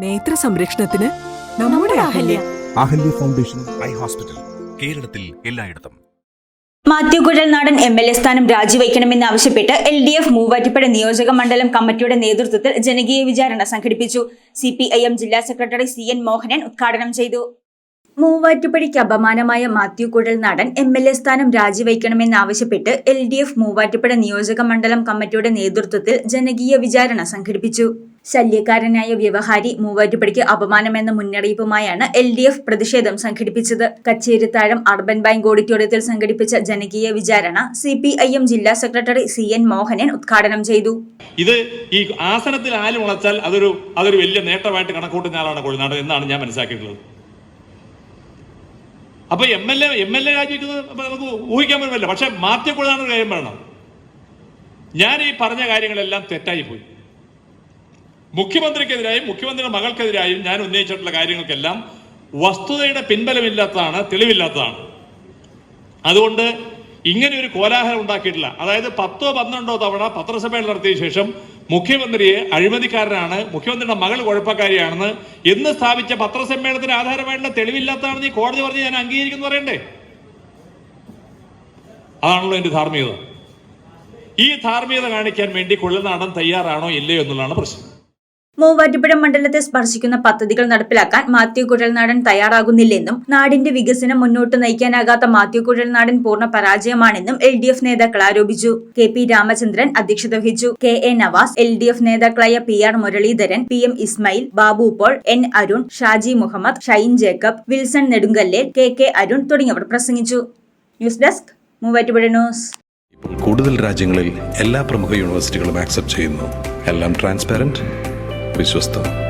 നേത്ര സംരക്ഷണത്തിന് നമ്മുടെ Ahalya. Ahalya. Foundation eye hospital കേരളത്തിൽ എല്ലായിടത്തും. Mathew Kuzhalnadan M L A സ്ഥാനം രാജിവെക്കണമെന്നാവശ്യപ്പെട്ട് എൽ ഡി എഫ് മൂവാറ്റുപുഴ നിയോജക മണ്ഡലം കമ്മിറ്റിയുടെ നേതൃത്വത്തിൽ ജനകീയ വിചാരണ സംഘടിപ്പിച്ചു. സി പി ഐ എം ജില്ലാ സെക്രട്ടറി സി എൻ മോഹനൻ ഉദ്ഘാടനം ചെയ്തു. മൂവാറ്റുപുഴയ്ക്ക് അപമാനമായ മാത്യു കുഴൽ കുഴൽനാടൻ എം എൽ എ സ്ഥാനം രാജിവയ്ക്കണമെന്നാവശ്യപ്പെട്ട് എൽ ഡി എഫ് മൂവാറ്റുപുഴ നിയോജക മണ്ഡലം കമ്മിറ്റിയുടെ നേതൃത്വത്തിൽ ജനകീയ വിചാരണ സംഘടിപ്പിച്ചു. ശല്യക്കാരനായ വ്യവഹാരി മൂവാറ്റുപടിക്ക് അപമാനമെന്ന മുന്നറിയിപ്പുമായാണ് എൽ ഡി എഫ് പ്രതിഷേധം സംഘടിപ്പിച്ചത്. കച്ചേരിത്താഴം അർബൻ ബാങ്ക് ഓഡിറ്റോറിയത്തിൽ സംഘടിപ്പിച്ച ജനകീയ വിചാരണ സി പി ഐ എം ജില്ലാ സെക്രട്ടറി സി എൻ മോഹനൻ ഉദ്ഘാടനം ചെയ്തു. ഇത് ഈ ആസനത്തിൽ ആൽ മുളച്ചാൽ അതൊരു അതൊരു വലിയ നേട്ടമായിട്ട് കണക്കൂട്ടുന്ന ആളാണ് കൊഴുനാട് എന്നാണ് ഞാൻ മനസ്സിലാക്കിയിട്ടുള്ളത്. അപ്പൊ M L A M L A നമുക്ക് ഊഹിക്കാൻ പറ്റുമല്ലോ. പക്ഷെ മാറ്റിക്കൊള്ളാനൊരു കാര്യം പറയണം. ഞാൻ ഈ പറഞ്ഞ കാര്യങ്ങളെല്ലാം തെറ്റായി പോയി മുഖ്യമന്ത്രിക്കെതിരായും മുഖ്യമന്ത്രിയുടെ മകൾക്കെതിരായും ഞാൻ ഉന്നയിച്ചിട്ടുള്ള കാര്യങ്ങൾക്കെല്ലാം വസ്തുതയുടെ പിൻബലമില്ലാത്തതാണ് തെളിവില്ലാത്തതാണ്. അതുകൊണ്ട് ഇങ്ങനെ ഒരു കോലാഹലം ഉണ്ടാക്കിയിട്ടില്ല. അതായത് പത്തോ പന്ത്രണ്ടോ തവണ പത്രസമ്മേളനം നടത്തിയ ശേഷം മുഖ്യമന്ത്രിയെ അഴിമതിക്കാരനാണ് മുഖ്യമന്ത്രിയുടെ മകൾ കുഴപ്പക്കാരിയാണെന്ന് എന്ന് സ്ഥാപിച്ച പത്രസമ്മേളനത്തിന് ആധാരമായിട്ടുള്ള തെളിവില്ലാത്തതാണെന്ന് ഈ കോടതി പറഞ്ഞ് ഞാൻ അംഗീകരിക്കുന്നു പറയണ്ടേ? അതാണല്ലോ എന്റെ ധാർമ്മികത. ഈ ധാർമ്മികത കാണിക്കാൻ വേണ്ടി കൊള്ളനാടൻ തയ്യാറാണോ ഇല്ലയോ എന്നുള്ളതാണ് പ്രശ്നം. മൂവാറ്റുപുഴ മണ്ഡലത്തെ സ്പർശിക്കുന്ന പദ്ധതികൾ നടപ്പിലാക്കാൻ മാത്യു കുഴൽനാടൻ തയ്യാറാകുന്നില്ലെന്നും നാടിന്റെ വികസനം മുന്നോട്ട് നയിക്കാനാകാത്ത മാത്യു കുഴൽനാടൻ പൂർണ പരാജയമാണെന്നും എൽ ഡി എഫ് നേതാക്കൾ ആരോപിച്ചു. കെ പി രാമചന്ദ്രൻ അധ്യക്ഷത വഹിച്ചു. K A Navas L D F നേതാക്കളായ P R Muraleedharan P M Ismail Babu Paul N Arun Shaji Muhammad Shine Jacob Wilson Nedunkallel K K Arun തുടങ്ങിയവർ പ്രസംഗിച്ചു. News desk Muvattupuzha news. ഇപ്പോൾ കൂടുതൽ രാജ്യങ്ങളിൽ എല്ലാ പ്രമുഖ യൂണിവേഴ്സിറ്റികളും ആക്സെപ്റ്റ് ചെയ്യുന്നു. എല്ലാം ട്രാൻസ്പാരന്റ് വിശ്വസ്തം.